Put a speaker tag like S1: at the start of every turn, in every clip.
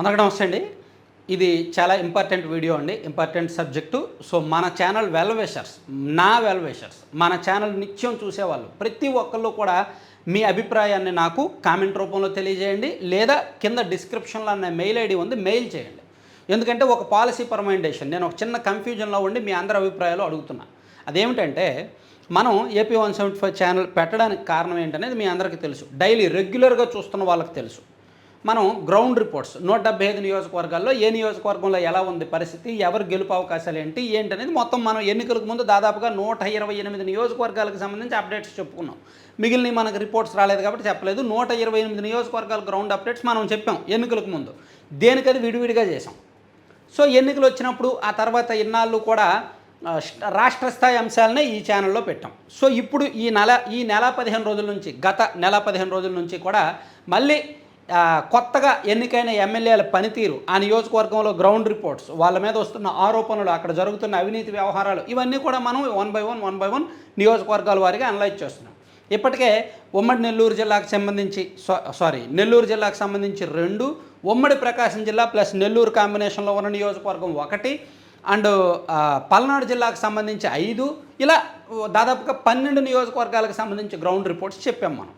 S1: అందరికీ నమస్తే అండి. ఇది చాలా ఇంపార్టెంట్ వీడియో అండి. ఇంపార్టెంట్ సబ్జెక్టు సో మన ఛానల్ వెల్వేషర్స్ నా వెల్వేషర్స్ మన ఛానల్ నిత్యం చూసేవాళ్ళు ప్రతి ఒక్కళ్ళు కూడా మీ అభిప్రాయాన్ని నాకు కామెంట్ రూపంలో తెలియజేయండి. లేదా కింద డిస్క్రిప్షన్లో అనే మెయిల్ ఐడి ఉంది మెయిల్ చేయండి. ఎందుకంటే ఒక పాలసీ పర్మైండేషన్ నేను ఒక చిన్న కన్ఫ్యూజన్లో ఉండి మీ అందరి అభిప్రాయాలు అడుగుతున్నా. అదేమిటంటే మనం AP one seventy five channel పెట్టడానికి కారణం ఏంటనేది మీ అందరికీ తెలుసు. డైలీ రెగ్యులర్గా చూస్తున్న వాళ్ళకి తెలుసు. మనం గ్రౌండ్ రిపోర్ట్స్ నూట డెబ్బై ఐదు నియోజకవర్గాల్లో ఏ నియోజకవర్గంలో ఎలా ఉంది పరిస్థితి ఎవరు గెలుపు అవకాశాలు ఏంటి ఏంటనేది మొత్తం మనం ఎన్నికలకు ముందు దాదాపుగా నూట ఇరవై ఎనిమిది నియోజకవర్గాలకు సంబంధించి అప్డేట్స్ చెప్పుకున్నాం. మిగిలిన మనకు రిపోర్ట్స్ రాలేదు కాబట్టి చెప్పలేదు. నూట ఇరవై ఎనిమిది నియోజకవర్గాల గ్రౌండ్ అప్డేట్స్ మనం చెప్పాం ఎన్నికలకు ముందు. దేనికది విడివిడిగా చేసాం సో ఎన్నికలు వచ్చినప్పుడు ఆ తర్వాత ఇన్నాళ్ళు కూడా రాష్ట్రస్థాయి రాష్ట్ర స్థాయి అంశాలనే ఈ ఛానల్లో పెట్టాం. సో ఇప్పుడు ఈ నెల ఈ నెల పదిహేను రోజుల నుంచి గత నెల పదిహేను రోజుల నుంచి కూడా మళ్ళీ కొత్తగా ఎన్నికైన ఎమ్మెల్యేల పనితీరు ఆ నియోజకవర్గంలో గ్రౌండ్ రిపోర్ట్స్ వాళ్ళ మీద వస్తున్న ఆరోపణలు అక్కడ జరుగుతున్న అవినీతి వ్యవహారాలు ఇవన్నీ కూడా మనం one by one one by one నియోజకవర్గాల వారిగా అనలైజ్ చేస్తున్నాం. ఇప్పటికే ఉమ్మడి నెల్లూరు జిల్లాకు సంబంధించి సారీ నెల్లూరు జిల్లాకు సంబంధించి రెండు ఉమ్మడి ప్రకాశం జిల్లా ప్లస్ నెల్లూరు కాంబినేషన్లో ఉన్న నియోజకవర్గం ఒకటి అండ్ పల్నాడు జిల్లాకు సంబంధించి ఐదు ఇలా దాదాపుగా పన్నెండు నియోజకవర్గాలకు సంబంధించి గ్రౌండ్ రిపోర్ట్స్ చెప్పాం మనం.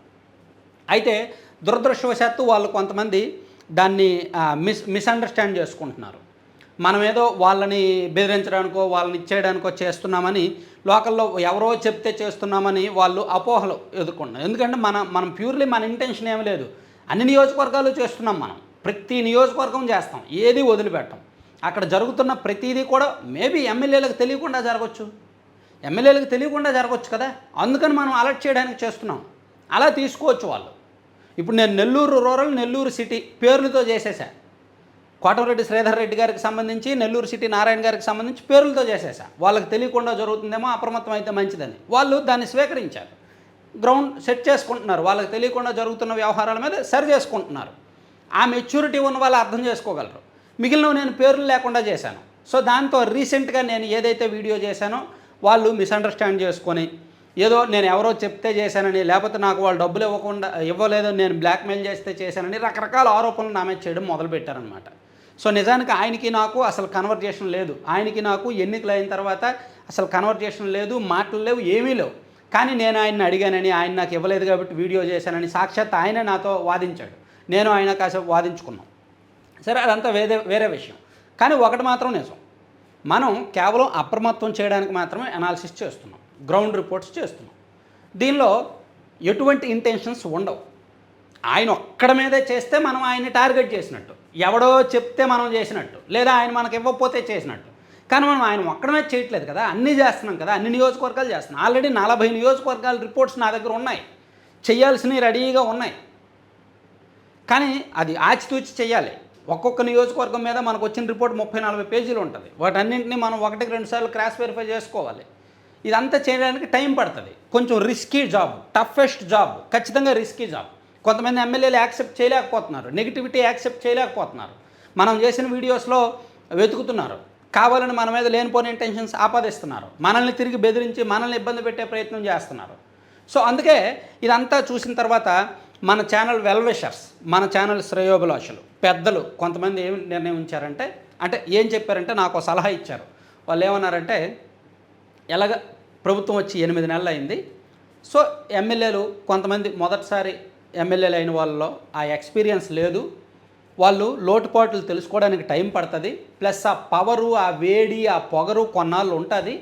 S1: అయితే దురదృష్టవశాత్తు వాళ్ళు కొంతమంది దాన్ని మిస్ మిస్అండర్స్టాండ్ చేసుకుంటున్నారు. మనం ఏదో వాళ్ళని బెదిరించడానికో వాళ్ళని ఇచ్చేయడానికో చేస్తున్నామని లోకల్లో ఎవరో చెప్తే చేస్తున్నామని వాళ్ళు అపోహలు ఎదుర్కొంటున్నారు. ఎందుకంటే మన మనం ప్యూర్లీ మన ఇంటెన్షన్ ఏమి లేదు. అన్ని నియోజకవర్గాలు చేస్తున్నాం మనం. ప్రతి నియోజకవర్గం చేస్తాం. ఏది వదిలిపెట్టం. అక్కడ జరుగుతున్న ప్రతిదీ కూడా మేబీ ఎమ్మెల్యేలకు తెలియకుండా జరగచ్చు. ఎమ్మెల్యేలకు తెలియకుండా జరగచ్చు కదా. అందుకని మనం అలర్ట్ చేయడానికి చేస్తున్నాం. అలా తీసుకోవచ్చు వాళ్ళు. ఇప్పుడు నేను నెల్లూరు రూరల్ నెల్లూరు సిటీ పేర్లతో చేసేసా. కోటమరెడ్డి శ్రీధర్ రెడ్డి గారికి సంబంధించి నెల్లూరు సిటీ నారాయణ గారికి సంబంధించి పేర్లతో చేసేసా. వాళ్ళకి తెలియకుండా జరుగుతుందేమో అప్రమత్తం అయితే మంచిదని. వాళ్ళు దాన్ని స్వీకరించారు. గ్రౌండ్ సెట్ చేసుకుంటున్నారు. వాళ్ళకి తెలియకుండా జరుగుతున్న వ్యవహారాల మీద సరి చేసుకుంటున్నారు. ఆ మెచ్యూరిటీ ఉన్న వాళ్ళు అర్థం చేసుకోగలరు. మిగిలిన నేను పేర్లు లేకుండా చేశాను. సో దాంతో రీసెంట్గా నేను ఏదైతే వీడియో చేశానో వాళ్ళు మిస్అండర్స్టాండ్ చేసుకొని ఏదో నేను ఎవరో చెప్తే చేశానని లేకపోతే నాకు వాళ్ళు డబ్బులు ఇవ్వకుండా ఇవ్వలేదు నేను బ్లాక్మెయిల్ చేస్తే చేశానని రకరకాల ఆరోపణలు నా మీద చేయడం మొదలుపెట్టారనమాట సో నిజానికి ఆయనకి నాకు అసలు కన్వర్జేషన్ లేదు. ఆయనకి నాకు ఎన్నికలు అయిన తర్వాత అసలు కన్వర్జేషన్ లేదు మాటలు లేవు ఏమీ లేవు. కానీ నేను ఆయన్ని అడిగానని ఆయన నాకు ఇవ్వలేదు కాబట్టి వీడియో చేశానని సాక్షాత్ ఆయనే నాతో వాదించాడు. నేను ఆయన కాసేపు వాదించుకున్నాం. సరే అదంతా వేరే వేరే విషయం. కానీ ఒకటి మాత్రం నిజం. మనం కేవలం అప్రమత్తం చేయడానికి మాత్రమే అనాలిసిస్ చేస్తున్నాం. గ్రౌండ్ రిపోర్ట్స్ చేస్తున్నాం. దీనిలో ఎటువంటి ఇంటెన్షన్స్ ఉండవు. ఆయన ఒక్కడ మీదే చేస్తే మనం ఆయన్ని టార్గెట్ చేసినట్టు. ఎవడో చెప్తే మనం చేసినట్టు. లేదా ఆయన మనకి ఇవ్వకపోతే చేసినట్టు. కానీ మనం ఆయన ఒక్కడమే చేయట్లేదు కదా. అన్నీ చేస్తున్నాం కదా. అన్ని నియోజకవర్గాలు చేస్తున్నాం. ఆల్రెడీ నలభై నియోజకవర్గాల రిపోర్ట్స్ నా దగ్గర ఉన్నాయి. చేయాల్సినవి రెడీగా ఉన్నాయి. కానీ అది ఆచితూచి చేయాలి. ఒక్కొక్క నియోజకవర్గం మీద మనకు వచ్చిన రిపోర్ట్ ముప్పై నలభై పేజీలు ఉంటుంది. వాటన్నింటినీ మనం ఒకటికి రెండు సార్లు క్రాస్ వెరిఫై చేసుకోవాలి. ఇదంతా చేయడానికి టైం పడుతుంది. కొంచెం రిస్కీ జాబ్ టఫెస్ట్ జాబ్ ఖచ్చితంగా రిస్కీ జాబ్ కొంతమంది ఎమ్మెల్యేలు యాక్సెప్ట్ చేయలేకపోతున్నారు. నెగిటివిటీ యాక్సెప్ట్ చేయలేకపోతున్నారు. మనం చేసిన వీడియోస్లో వెతుకుతున్నారు. కావాలని మన మీద లేనిపోని ఇంటెన్షన్స్ ఆపాదిస్తున్నారు. మనల్ని తిరిగి బెదిరించి మనల్ని ఇబ్బంది పెట్టే ప్రయత్నం చేస్తున్నారు. సో అందుకే ఇదంతా చూసిన తర్వాత మన ఛానల్ వెల్విషర్స్ మన ఛానల్ శ్రేయోభిలాషులు పెద్దలు కొంతమంది ఏం నిర్ణయించారంటే అంటే ఏం చెప్పారంటే నాకు సలహా ఇచ్చారు. వాళ్ళు ఏమన్నారంటే ఎలాగ ప్రభుత్వం వచ్చి ఎనిమిది నెలలు అయింది. సో ఎమ్మెల్యేలు కొంతమంది మొదటిసారి ఎమ్మెల్యేలు అయిన వాళ్ళలో ఆ ఎక్స్పీరియన్స్ లేదు. వాళ్ళు లోటుపాట్లు తెలుసుకోవడానికి టైం పడుతుంది. ప్లస్ ఆ పవరు ఆ వేడి ఆ పొగరు కొన్నాళ్ళు ఉంటుంది.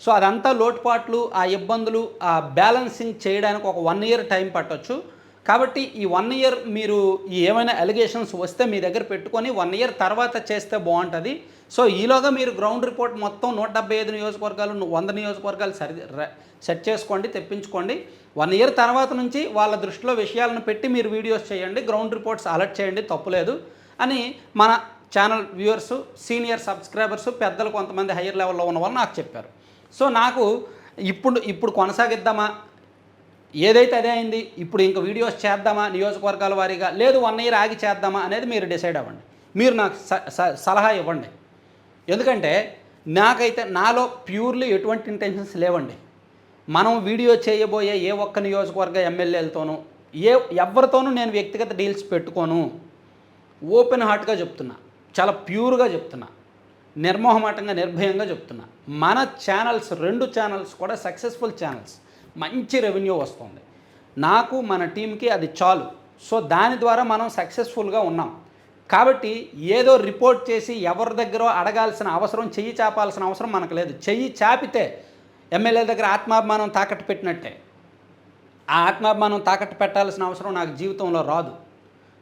S1: సో అదంతా లోటుపాట్లు ఆ ఇబ్బందులు ఆ బ్యాలెన్సింగ్ చేయడానికి ఒక వన్ ఇయర్ టైం పట్టవచ్చు కాబట్టి ఈ వన్ ఇయర్ మీరు ఏమైనా ఎలిగేషన్స్ వస్తే మీ దగ్గర పెట్టుకొని వన్ ఇయర్ తర్వాత చేస్తే బాగుంటుంది. సో ఈలోగా మీరు గ్రౌండ్ రిపోర్ట్ మొత్తం నూట డెబ్బై ఐదు నియోజకవర్గాలు వంద నియోజకవర్గాలు సరి సెట్ చేసుకోండి తెప్పించుకోండి. వన్ ఇయర్ తర్వాత నుంచి వాళ్ళ దృష్టిలో విషయాలను పెట్టి మీరు వీడియోస్ చేయండి గ్రౌండ్ రిపోర్ట్స్ అలర్ట్ చేయండి తప్పులేదు అని మన ఛానల్ వ్యూవర్స్ సీనియర్ సబ్స్క్రైబర్స్ పెద్దలు కొంతమంది హయ్యర్ లెవెల్లో ఉన్న వాళ్ళు నాకు చెప్పారు. సో నాకు ఇప్పుడు ఇప్పుడు కొనసాగిద్దామా? ఏదైతే అదే అయింది ఇప్పుడు ఇంక వీడియోస్ చేద్దామా నియోజకవర్గాల వారీగా? లేదు వన్ ఇయర్ ఆగి చేద్దామా అనేది మీరు డిసైడ్ అవ్వండి. మీరు నాకు స- స- సలహా ఇవ్వండి. ఎందుకంటే నాకైతే నాలో ప్యూర్లీ ఎటువంటి ఇంటెన్షన్స్ లేవండి. మనం వీడియో చేయబోయే ఏ ఒక్క నియోజకవర్గ ఎమ్మెల్యేలతోనూ ఏ ఎవరితోనూ నేను వ్యక్తిగత డీల్స్ పెట్టుకోను. ఓపెన్ హార్ట్గా చెప్తున్నా. చాలా ప్యూర్గా చెప్తున్నా. నిర్మోహమాటంగా నిర్భయంగా చెప్తున్నా. మన ఛానల్స్ రెండు ఛానల్స్ కూడా సక్సెస్ఫుల్ ఛానల్స్ మంచి రెవెన్యూ వస్తుంది. నాకు మన టీంకి అది చాలు. సో దాని ద్వారా మనం సక్సెస్ఫుల్గా ఉన్నాం. కాబట్టి ఏదో రిపోర్ట్ చేసి ఎవరి దగ్గర అడగాల్సిన అవసరం చెయ్యి చాపాల్సిన అవసరం మనకు లేదు. చెయ్యి చాపితే ఎమ్మెల్యే దగ్గర ఆత్మాభిమానం తాకట్టు పెట్టినట్టే. ఆ ఆత్మాభిమానం తాకట్టు పెట్టాల్సిన అవసరం నాకు జీవితంలో రాదు.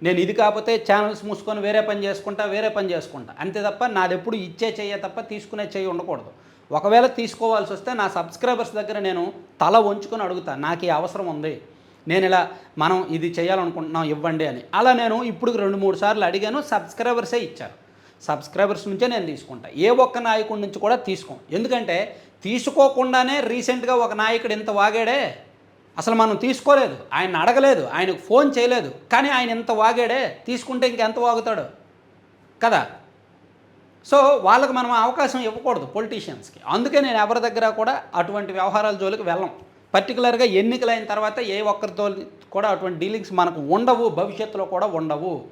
S1: నేను ఇది కాకపోతే ఛానల్స్ మూసుకొని వేరే పని చేసుకుంటా వేరే పని చేసుకుంటా. అంతే తప్ప నాది ఎప్పుడు ఇచ్చే చెయ్యే తప్ప తీసుకునే చెయ్యి ఉండకూడదు. ఒకవేళ తీసుకోవాల్సి వస్తే నా సబ్స్క్రైబర్స్ దగ్గర నేను తల వంచుకొని అడుగుతా నాకు ఈ అవసరం ఉంది. నేను ఇలా మనం ఇది చేయాలనుకుంటున్నాం ఇవ్వండి అని. అలా నేను ఇప్పుడు రెండు మూడు సార్లు అడిగాను సబ్స్క్రైబర్సే ఇచ్చారు. సబ్స్క్రైబర్స్ నుంచే నేను తీసుకుంటా. ఏ ఒక్క నాయకుడి నుంచి కూడా తీసుకోం ఎందుకంటే తీసుకోకుండానే రీసెంట్గా ఒక నాయకుడు ఇంత వాగాడే అసలు మనం తీసుకోలేదు ఆయన అడగలేదు ఆయనకు ఫోన్ చేయలేదు. కానీ ఆయన ఎంత వాగాడే తీసుకుంటే ఇంకెంత వాగుతాడు? కదా? సో వాళ్ళకి మనం అవకాశం ఇవ్వకూడదు పొలిటీషియన్స్కి అందుకే నేను ఎవరి దగ్గర కూడా అటువంటి వ్యవహారాల జోలికి వెళ్ళం పర్టికులర్గా ఎన్నికలైన తర్వాత ఏ ఒక్కరితో కూడా అటువంటి డీలింగ్స్ మనకు ఉండవు భవిష్యత్తులో కూడా ఉండవు.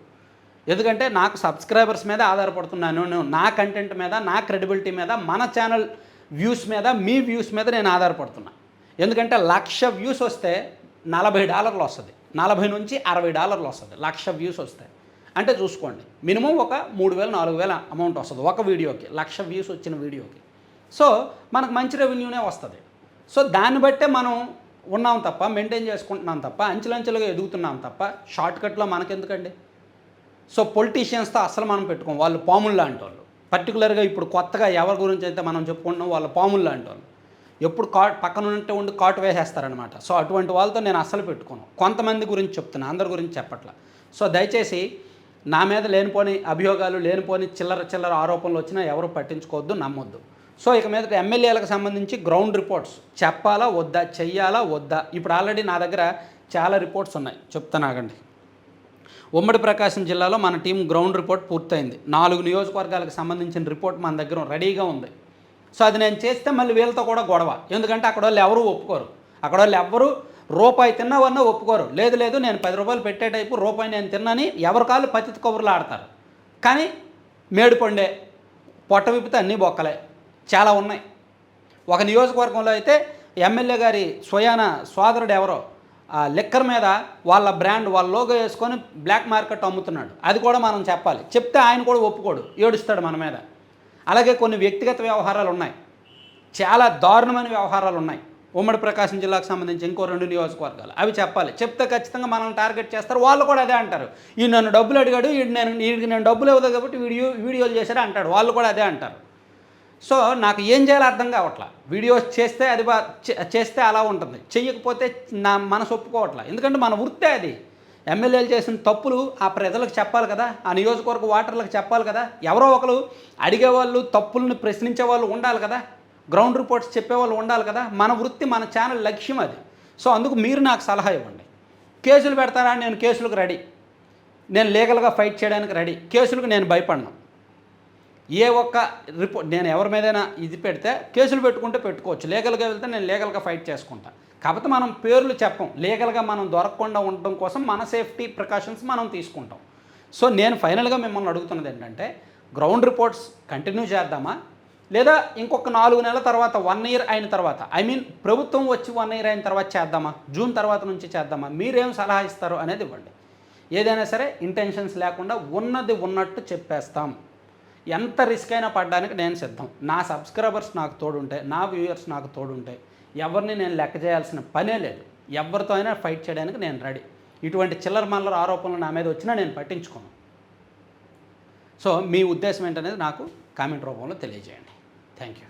S1: ఎందుకంటే నాకు సబ్స్క్రైబర్స్ మీద ఆధారపడుతున్నాను. నేను నా కంటెంట్ మీద నా క్రెడిబిలిటీ మీద మన ఛానల్ వ్యూస్ మీద మీ వ్యూస్ మీద నేను ఆధారపడుతున్నా. ఎందుకంటే లక్ష వ్యూస్ వస్తే నలభై డాలర్లు వస్తుంది. నలభై నుంచి అరవై డాలర్లు వస్తుంది. లక్ష వ్యూస్ వస్తాయి అంటే చూసుకోండి మినిమం ఒక మూడు వేల నాలుగు వేల అమౌంట్ వస్తుంది ఒక వీడియోకి లక్ష వ్యూస్ వచ్చిన వీడియోకి. సో మనకు మంచి రెవెన్యూనే వస్తుంది. సో దాన్ని బట్టే మనం ఉన్నాం తప్ప మెయింటైన్ చేసుకుంటున్నాం తప్ప అంచెలంచెలుగా ఎదుగుతున్నాం తప్ప షార్ట్కట్లో మనకెందుకండి? సో పొలిటీషియన్స్తో అసలు మనం పెట్టుకోం. వాళ్ళు పాములు లాంటి వాళ్ళు పర్టికులర్గా ఇప్పుడు కొత్తగా ఎవరి గురించి అయితే మనం చెప్పుకుంటున్నాం వాళ్ళ పాములు లాంటి వాళ్ళు ఎప్పుడు కాట్ పక్కన ఉంటే ఉండి కాటు వేసేస్తారనమాట సో అటువంటి వాళ్ళతో నేను అస్సలు పెట్టుకోను. కొంతమంది గురించి చెప్తున్నా అందరి గురించి చెప్పట్లా. సో దయచేసి నా మీద లేనిపోని అభియోగాలు లేనిపోని చిల్లర చిల్లర ఆరోపణలు వచ్చినా ఎవరు పట్టించుకోవద్దు నమ్మొద్దు. సో ఇక మీద ఎమ్మెల్యేలకు సంబంధించి గ్రౌండ్ రిపోర్ట్స్. చెప్పాలా వద్దా చెయ్యాలా వద్దా? ఇప్పుడు ఆల్రెడీ నా దగ్గర చాలా రిపోర్ట్స్ ఉన్నాయి. చెప్తానాగండి ఉమ్మడి ప్రకాశం జిల్లాలో మన టీం గ్రౌండ్ రిపోర్ట్ పూర్తయింది. నాలుగు నియోజకవర్గాలకు సంబంధించిన రిపోర్ట్ మన దగ్గర రెడీగా ఉంది. సో అది నేను చేస్తే మళ్ళీ వీళ్ళతో కూడా గొడవ. ఎందుకంటే అక్కడ వాళ్ళు ఎవరు ఒప్పుకోరు. అక్కడ వాళ్ళు ఎవరు రూపాయి తిన్నవన్నా ఒప్పుకోరు. లేదు లేదు నేను పది రూపాయలు పెట్టే టైపు రూపాయి నేను తిన్నాని ఎవరి కాళ్ళు పతిత కబుర్లు ఆడతారు. కానీ మేడుపండే పొట్ట విప్పితే అన్నీ బొక్కలే. చాలా ఉన్నాయి. ఒక నియోజకవర్గంలో అయితే ఎమ్మెల్యే గారి స్వయాన సోదరుడు ఎవరో ఆ లిక్కర్ మీద వాళ్ళ బ్రాండ్ వాళ్ళ లోగో వేసుకొని బ్లాక్ మార్కెట్ అమ్ముతున్నాడు. అది కూడా మనం చెప్పాలి. చెప్తే ఆయన కూడా ఒప్పుకోడు. ఏడుస్తాడు మన మీద. అలాగే కొన్ని వ్యక్తిగత వ్యవహారాలు ఉన్నాయి. చాలా దారుణమైన వ్యవహారాలు ఉన్నాయి. ఉమ్మడి ప్రకాశం జిల్లాకు సంబంధించి ఇంకో రెండు నియోజకవర్గాలు. అవి చెప్పాలి. చెప్తే ఖచ్చితంగా మనం టార్గెట్ చేస్తారు. వాళ్ళు కూడా అదే అంటారు. ఈ నన్ను డబ్బులు అడిగాడు. ఈ నేను వీడికి నేను డబ్బులు ఇవ్వదు కాబట్టి వీడియో వీడియోలు చేశారు? అంటాడు. వాళ్ళు కూడా అదే అంటారు. సో నాకు ఏం చేయాలో అర్థం కావట్లా. వీడియోస్ చేస్తే అది బా చేస్తే అలా ఉంటుంది. చెయ్యకపోతే నా మనసు ఒప్పుకోవట్లా. ఎందుకంటే మన వృత్తే అది. ఎమ్మెల్యేలు చేసిన తప్పులు ఆ ప్రజలకు చెప్పాలి కదా ఆ నియోజకవర్గ ఓటర్లకు చెప్పాలి కదా. ఎవరో ఒకరు అడిగేవాళ్ళు తప్పులను ప్రశ్నించే వాళ్ళు ఉండాలి కదా. గ్రౌండ్ రిపోర్ట్స్ చెప్పేవాళ్ళు ఉండాలి కదా. మన వృత్తి మన ఛానల్ లక్ష్యం అది. సో అందుకు మీరు నాకు సలహా ఇవ్వండి. కేసులు పెడతారా? నేను కేసులకు రెడీ. నేను లీగల్గా ఫైట్ చేయడానికి రెడీ. కేసులకు నేను భయపడను. ఏ ఒక్క రిపోర్ట్ నేను ఎవరి మీదైనా ఇది పెడితే కేసులు పెట్టుకుంటే పెట్టుకోవచ్చు. లీగల్గా వెళ్తే నేను లీగల్గా ఫైట్ చేసుకుంటాను కాకపోతే మనం పేర్లు చెప్పం. లీగల్గా మనం దొరకకుండా ఉండడం కోసం మన సేఫ్టీ ప్రికాషన్స్ మనం తీసుకుంటాం. సో నేను ఫైనల్గా మిమ్మల్ని అడుగుతున్నది ఏంటంటే గ్రౌండ్ రిపోర్ట్స్ కంటిన్యూ చేద్దామా? లేదా ఇంకొక నాలుగు నెలల తర్వాత వన్ ఇయర్ అయిన తర్వాత ఐ మీన్ ప్రభుత్వం వచ్చి వన్ ఇయర్ అయిన తర్వాత చేద్దామా? జూన్ తర్వాత నుంచి చేద్దామా? మీరేం సలహా ఇస్తారు అనేది ఇవ్వండి. ఏదైనా సరే ఇంటెన్షన్స్ లేకుండా ఉన్నది ఉన్నట్టు చెప్పేస్తాం. ఎంత రిస్క్ అయినా పడడానికి నేను సిద్ధం. నా సబ్స్క్రైబర్స్ నాకు తోడుంటే నా వ్యూయర్స్ నాకు తోడుంటే ఎవరిని నేను లెక్క చేయాల్సిన పనే లేదు. ఎవరితో అయినా ఫైట్ చేయడానికి నేను రెడీ. ఇటువంటి చిల్లర మల్లర ఆరోపణలు నా మీద వచ్చినా నేను పట్టించుకోను. సో మీ ఉద్దేశం ఏంటనేది నాకు కామెంట్ రూపంలో తెలియజేయండి. Thank you